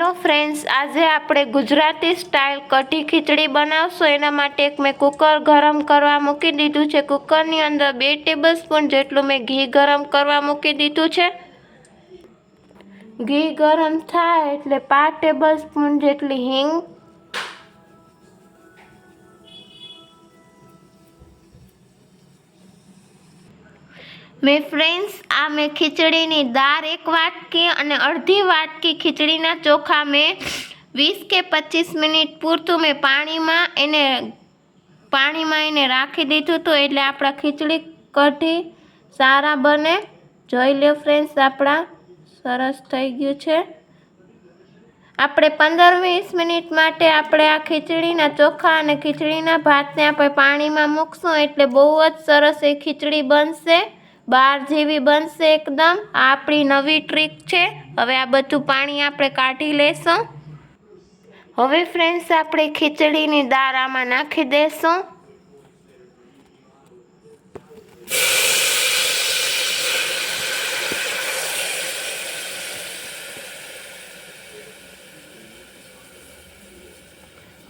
Hello friends, આજે આપણે Gujarati style kadhi khichdi બનાવશું. એના માટે એક મેં કુકર ગરમ કરવા મૂકી દીધું છે. કુકરની અંદર બે ટેબલ સ્પૂન જેટલું મેં ઘી ગરમ કરવા મૂકી દીધું છે. ઘી ગરમ થાય એટલે પાંચ ટેબલ સ્પૂન જેટલી હિંગ મેં ફ્રેન્ડ્સ, આ મેં ખીચડીની દાળ એક વાટકી અને અડધી વાટકી ખીચડીના ચોખા મેં વીસ કે પચીસ મિનિટ પૂરતું મેં પાણીમાં એને પાણીમાં એને રાખી દીધું હતું એટલે આપણા ખીચડી કઢી સારા બને. જોઈ લો ફ્રેન્ડ્સ, આપણા સરસ થઈ ગયું છે. આપણે પંદર વીસ મિનિટ માટે આપણે આ ખીચડીના ચોખા અને ખીચડીના ભાતને આપણે પાણીમાં મૂકશું એટલે બહુ જ સરસ એ ખીચડી બનશે. બાર જેવી બનશે એકદમ. આપણી નવી ટ્રીક છે. હવે આ બધું પાણી આપણે કાઢી લેશું. હવે ફ્રેન્ડ્સ, આપણે ખીચડીની દાળ આમાં નાખી દેશું.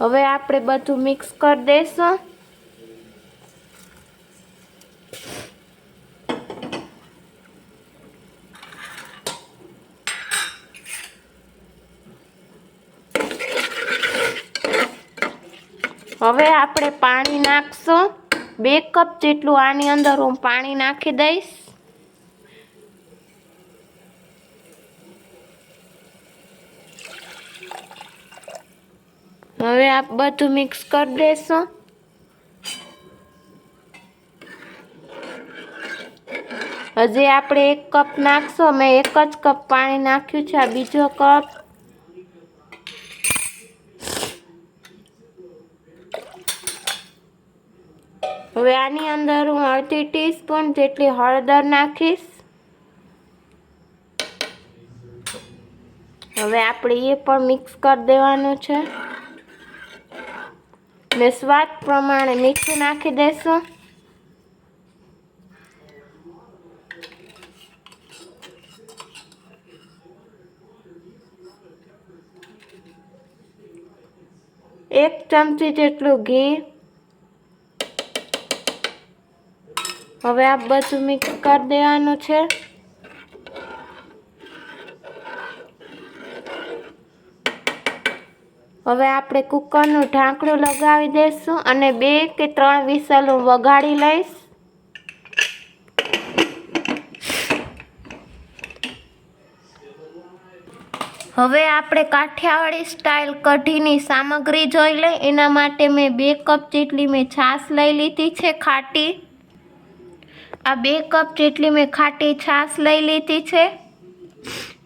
હવે આપણે બધું મિક્સ કરી દઈશું હવે આપણે પાણી નાખશું. બે કપ જેટલું આની અંદર હું પાણી નાખી દઈશ. હવે આ બધું મિક્સ કરી દેશું હજી આપણે એક કપ નાખશું. મેં એક જ કપ પાણી નાખ્યું છે. આ બીજો કપ. હવે આની અંદર હું અડધી ટીસ્પૂન જેટલી હળદર નાખીશ. હવે આપણે એ પણ મિક્સ કરી દેવાનું છે. ને સ્વાદ પ્રમાણે મીઠું નાખી દેશું. એક ચમચી જેટલું ઘી હવે આ બધું મિક્સ કરી દેવાનું છે. હવે આપણે કુકરનું ઢાંકણું લગાવી દઈશું અને બે કે ત્રણ વિસલ હું વગાડી લઈશ. હવે આપણે કાઠિયાવાડી સ્ટાઇલ કઢીની સામગ્રી જોઈ લઈ એના માટે મેં બે કપ જેટલી મેં છાશ લઈ લીધી છે ખાટી. આ બે કપ જેટલી મેં ખાટી છાશ લઈ લીધી છે.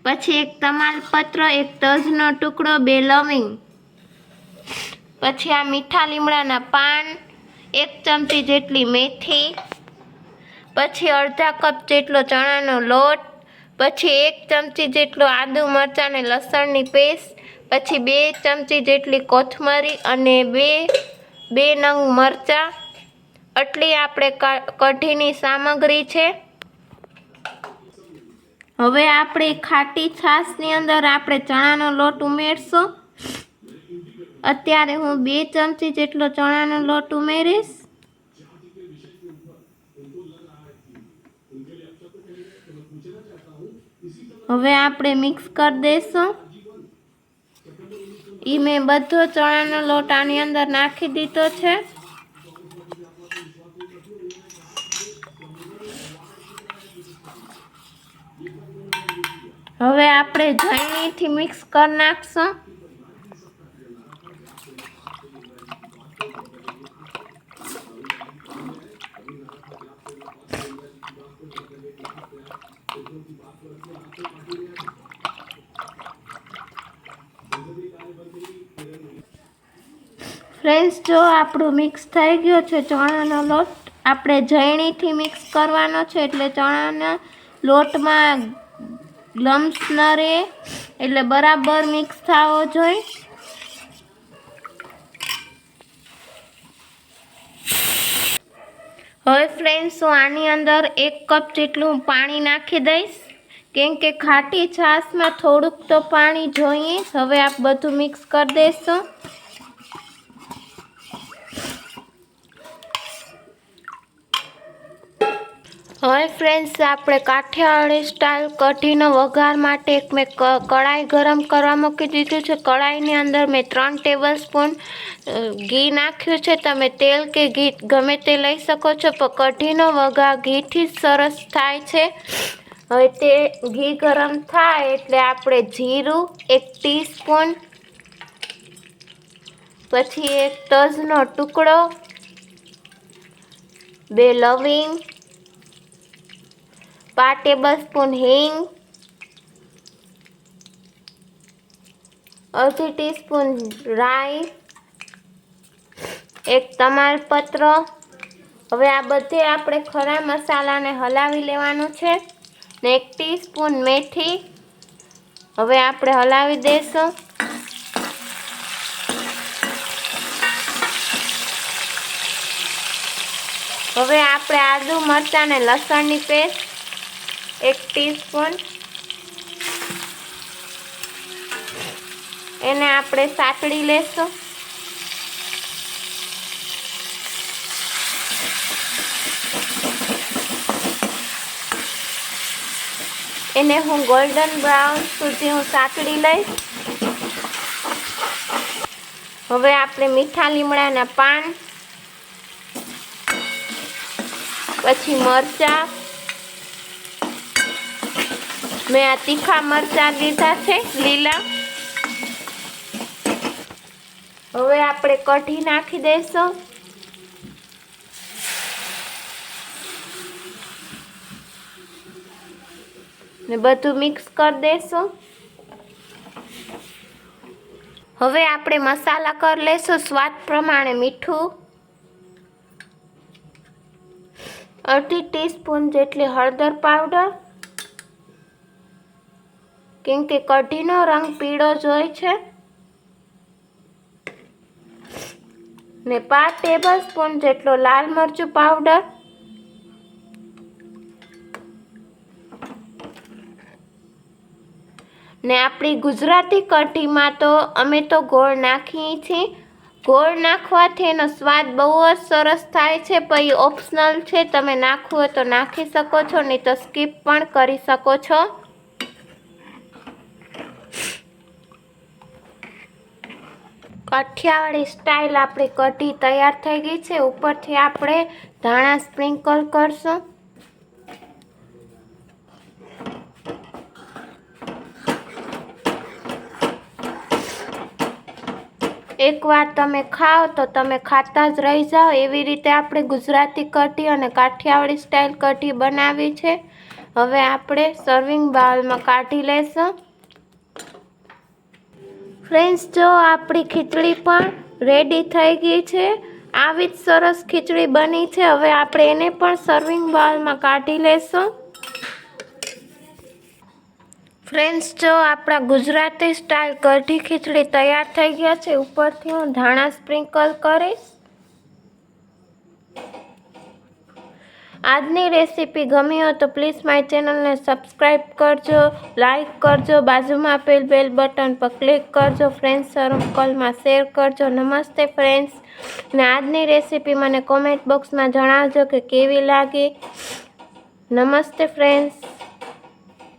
પછી એક તમાલપત્ર એક તજનો ટુકડો, બે લવિંગ. પછી આ મીઠા લીમડાના પાન, એક ચમચી જેટલી મેથી. પછી અડધા કપ જેટલો ચણાનો લોટ. પછી એક ચમચી જેટલો આદુ મરચાં અને લસણની પેસ્ટ. પછી બે ચમચી જેટલી કોથમરી અને બે બે નંગ મરચાં. આટલી આપણે કઢીની સામગ્રી છે. હવે આપણે ખાટી છાશની અંદર આપણે ચણાનો લોટ ઉમેરશું. અત્યારે હું બે ચમચી જેટલો ચણાનો લોટ ઉમેરીશ. હવે આપણે મિક્સ કરી દઈશું એ મેં બધો ચણાનો લોટ આની અંદર નાખી દીધો છે. હવે આપણે જણીથી મિક્સ કરી નાખશું. ફ્રેન્ડ્સ જો આપણું મિક્સ થઈ ગયો છે ચણાનો લોટ, આપણે જયણીથી મિક્સ કરવાનો છે એટલે ચણાના લોટમાં લમ્સ ન રહે એટલે બરાબર મિક્સ થવો જોઈએ હવે ફ્રેન્ડ્સ હું આની અંદર એક કપ જેટલું પાણી નાખી દઈશ. કેમ કે ખાટી છાશમાં થોડુંક તો પાણી જોઈએ. હવે આપ બધું મિક્સ કરી દેશો. હવે ફ્રેન્ડ્સ આપણે કાઠિયાવાડી સ્ટાઇલ કઢીનો વઘાર માટે એક મેં કઢાઈ ગરમ કરવા મૂકી દીધું છે. કઢાઈની અંદર મેં ત્રણ ટેબલ સ્પૂન ઘી નાખ્યું છે. તમે તેલ કે ઘી ગમે તે લઈ શકો છો, પણ કઢીનો વઘાર ઘીથી જ સરસ થાય છે. હવે તે ઘી ગરમ થાય એટલે આપણે જીરું એક ટીસ્પૂન પછી એક તજનો ટુકડો, બે લવિંગ પાંચ ટેબલ હિંગ અડધી ટીસ્પૂન રાઈ એક તમાલપત્ર. હવે આ બધે આપણે ખરા મસાલાને હલાવી લેવાનું છે. ને એક ટીસ્પૂન મેથી. હવે આપણે હલાવી દઈશું. હવે આપણે આદુ મરચાં ને લસણની પેસ્ટ એક ટીસ્પૂન. એને આપણે સાતળી લેશું. એને હું ગોલ્ડન બ્રાઉન સુધી હું સાતળી લઈશ. હવે આપણે મીઠા લીમડાના પાન, પછી મરચાં મેં આ તીખા મરચાં લીધા છે, લીલા. હવે આપણે કઢી નાખી દઈશું. ને બધું મિક્સ કરી દઈશું. હવે આપણે મસાલા કરી લઈશું, સ્વાદ પ્રમાણે મીઠું. અડધી ટીસ્પૂન જેટલી હળદર પાવડર. કેમ કે કઢીનો રંગ પીળો જ હોય છે. ને પાંચ ટેબલ સ્પૂન જેટલો લાલ મરચું પાવડર ને આપણી ગુજરાતી કઢીમાં તો અમે તો ગોળ નાખીએ છીએ. ગોળ નાખવાથી એનો સ્વાદ બહુ જ સરસ થાય છે, પછી ઓપ્શનલ છે, તમે નાખવું હોય તો નાખી શકો છો, નહીં તો સ્કીપ પણ કરી શકો છો. કાઠિયાવાડી સ્ટાઇલ આપણી કઢી તૈયાર થઈ ગઈ છે. ઉપરથી આપણે ધાણા સ્પ્રિંકલ કરશું. એકવાર તમે ખાઓ તો તમે ખાતા જ રહી જાઓ. એવી રીતે આપણે ગુજરાતી કઢી અને કાઠિયાવાડી સ્ટાઇલ કઢી બનાવી છે. હવે આપણે સર્વિંગ બાઉલમાં કાઢી લેશું. ફ્રેન્ડ્સ, જો આપણી ખીચડી પણ રેડી થઈ ગઈ છે, આવી જ સરસ ખીચડી બની છે. હવે આપણે એને પણ સર્વિંગ બાઉલમાં કાઢી લેશું. ફ્રેન્ડ્સ, જો આપણા ગુજરાતી સ્ટાઇલ કઢી ખીચડી તૈયાર થઈ ગયા છે, ઉપરથી હું ધાણા સ્પ્રિંકલ કરીશ. આજની રેસીપી ગમી હોય તો પ્લીઝ માય ચેનલને સબસ્ક્રાઈબ કરજો લાઈક કરજો, બાજુમાં આપેલ બેલ બટન પર ક્લિક કરજો ફ્રેન્ડ્સ સર્કલમાં શેર કરજો. નમસ્તે ફ્રેન્ડ્સ ને આજની રેસીપી મને કોમેન્ટ બોક્સમાં જણાવજો કે કેવી લાગી. નમસ્તે ફ્રેન્ડ્સ